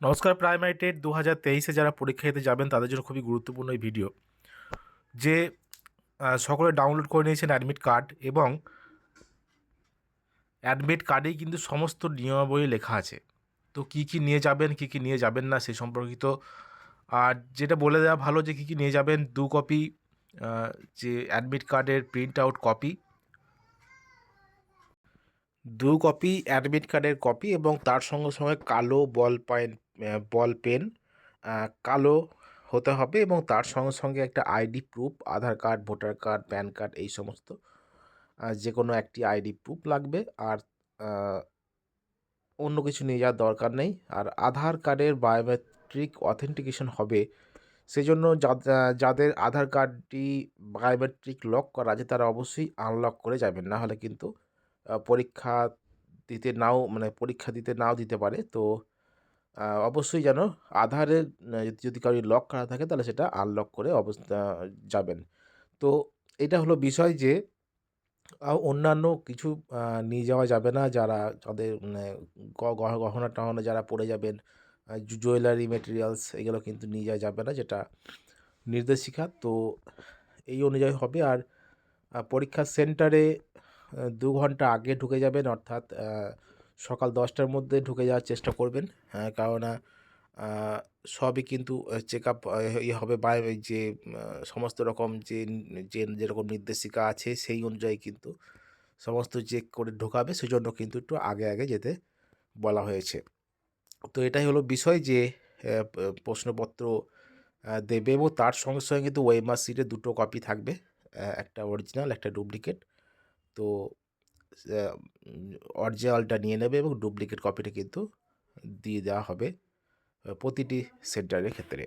নমস্কার primary TET দু হাজার তেইশে যারা পরীক্ষা দিতে যাবেন, তাদের জন্য খুবই গুরুত্বপূর্ণ এই ভিডিও যে সকলে ডাউনলোড করে নিয়েছেন অ্যাডমিট কার্ড এবং অ্যাডমিট কার্ডেই কিন্তু সমস্ত নিয়মাবলী লেখা আছে। তো কী কী নিয়ে যাবেন, কী কী নিয়ে যাবেন না, সে সম্পর্কিত, আর যেটা বলে দেওয়া ভালো যে, কী কী নিয়ে যাবেন, দু কপি যে অ্যাডমিট কার্ডের প্রিন্ট আউট কপি দু কপি অ্যাডমিট কার্ডের কপি এবং তার সঙ্গে সঙ্গে কালো বল পয়েন্ট বল, পেন কালো হতে হবে এবং তার সঙ্গে সঙ্গে একটা ID proof, Aadhaar card, voter card, PAN card, এই সমস্ত যে কোনো একটি আইডি প্রুফ লাগবে। আর অন্য কিছু নিয়ে যাওয়ার দরকার নেই। আর আধার কার্ডের বায়োমেট্রিক অথেন্টিকেশন হবে। সেজন্য যাদের আধার কার্ডটি বায়োমেট্রিক লক করা আছে, তারা অবশ্যই আনলক করে যাবেন। না হলে কিন্তু পরীক্ষা দিতে নাও মানে পরীক্ষা দিতে নাও দিতে পারে। তো অবশ্যই যেন আধারের আহ, যদি কারোর লক করা থাকে তাহলে সেটা আনলক করে অবস্থা যাবেন। তো এটা হলো বিষয় যে অন্যান্য কিছু নিয়ে যাওয়া যাবে না। যারা যাদের মানে গহনা টহনা যারা পড়ে যাবেন জুয়েলারি মেটেরিয়ালস এগুলো কিন্তু নিয়ে যাওয়া যাবে না যেটা নির্দেশিকা। তো এই অনুযায়ী হবে। আর আহ, পরীক্ষার সেন্টারে দু ঘণ্টা আগে ঢুকে যাবেন অর্থাৎ সকাল দশটার মধ্যে ঢুকে যাওয়ার চেষ্টা করবেন হ্যাঁ, কেননা সবই কিন্তু চেক আপ ইয়ে হবে বা যে সমস্ত রকম যে যে যেরকম নির্দেশিকা আছে সেই অনুযায়ী কিন্তু সমস্ত চেক করে ঢোকাবে সেজন্য কিন্তু একটু আগে আগে যেতে বলা হয়েছে। তো এটাই হলো বিষয় যে প্রশ্নপত্র দেবে এবং তার সঙ্গে সঙ্গে কিন্তু ওয়েমার সিটে দুটো কপি থাকবে একটা অরিজিনাল একটা ডুপ্লিকেট তো অরিজিনালটা নিয়ে নেবে এবং ডুপ্লিকেট কপিটা কিন্তু দিয়ে দেওয়া হবে প্রতিটি সেন্টারের ক্ষেত্রে।